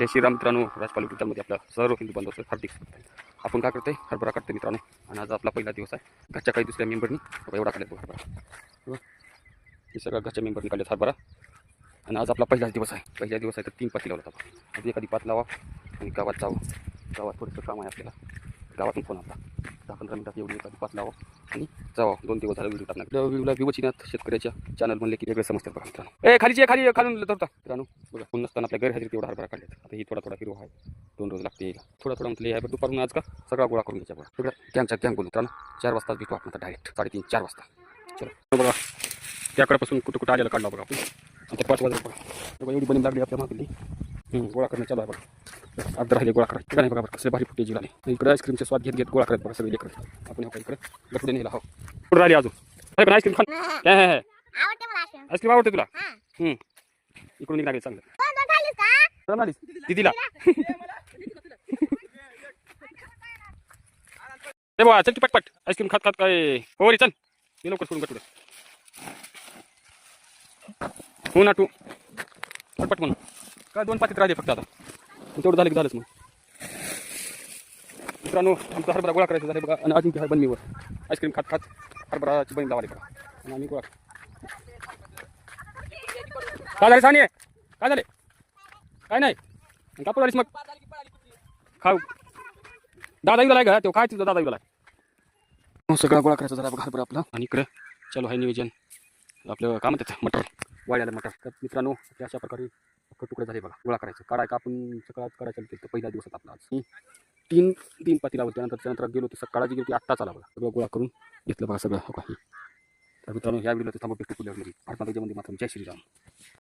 जय श्रीराम मित्रांनो राजपाल मध्ये आपला सर्व हिंदू असतो हार्दिक आपण काय करतोय? हरभरा काढतोय मित्रांनो. आणि आज आपला पहिला दिवस आहे. घरच्या काही दुसऱ्या मेंबरनी एवढा काढला हरभरा. हो. हे सगळं घरच्या मेंबरनी काढलेत हरभरा. आणि आज आपला पहिलाच दिवस आहे. पहिला दिवस आहे तर तीन पाती लावला आपण. आधी एखादी पात लावा आणि गावात जावं. गावात थोडंसं काम आहे आपल्याला. गावातून फोन आपला. दहा पंधरा मिनिटात एवढी एखादी पाच लावा. आणि जावा दोन दिवस झाला व्हिडिओ टाकणार. व्हिडिओला विवचिनात शेतकऱ्याच्या चॅनल म्हणले की वेगळे समजतात बघा मित्रांनो. ए खालीचे खाली खालून धरता. मित्रांनो बघा पुन्हा नसताना आपल्या गैरहजेरी तेवढा हरभरा काढलेत. आता ही थोडा थोडा हिरो आहे. दोन रोज लागते यायला. थोडा थोडा म्हटलं आहे दुपारून आज का सगळा गोळा करून घ्यायचा बघा सगळं कॅम्पचा कॅम्प बोलू मित्रांनो चार वाजता भेटू आपण डायरेक्ट साडेतीन चार वाजता. चलो. बघा त्याकडेपासून कुठं कुठं आलेला काढला बघा आपण. आता पाच वाजता बघा. एवढी बनी लागली आपल्या मागली. गोळा करणं चालू आहे बघा. अर्ध राहिले गोळा करायचं का नाही बघा बरं कसले भारी फुटेज झाले इकडे आईस्क्रीमचे स्वाद घेत घेत गोळा करत बघा सगळे लेकर आपण हो इकडे गटुडे नेला हो कुठं राहिली अजून अरे पण आईस्क्रीम खान काय आहे आवडते आईस्क्रीम आईस्क्रीम आवडते तुला. इकडून चांगलं दोन खाल्लीस का चल आलीस दिदीला ए बाबा चल की पटपट आईस्क्रीम खात खात काय हो रे चल लवकर सोडून हो ना तू पटपट म्हणून काय दोन पाकिट राहिले फक्त आता तेवढं झालं की झालंच मग. मित्रांनो आमचा हरभरा गोळा करायचा झाले बघा आणि अजून काय बनमीवर आईस्क्रीम खात खात हरभराची बनी लावाली बघा आणि आम्ही गोळा काय झाले साने काय झाले? काय नाही. कापूर आलीस मग? खाऊ. दादा गेलाय का तो काय तुझा दादा गेलाय सगळा गोळा करायचा जरा बघा हरभरा आपला. आणि इकडे चलो आहे नियोजन. आपलं काय म्हणतात मटर. वाळ्याला मटर तर मित्रांनो अशा प्रकारे तुकडे झाले बघा. गोळा करायचं. काढाय का आपण सकाळात काढायचं तर पहिल्या दिवसात आपला आज. तीन तीन पातीला होते. त्यानंतर त्यानंतर गेलो तर सकाळची गेलो की आत्ताच आला बघा. सगळं गोळा करून घेतलं बघा सगळं. हो का? तर मित्रांनो या व्हिडिओला थांबा. भेटू पुढल्या व्हिडिओमध्ये. मात्र. जय श्रीराम.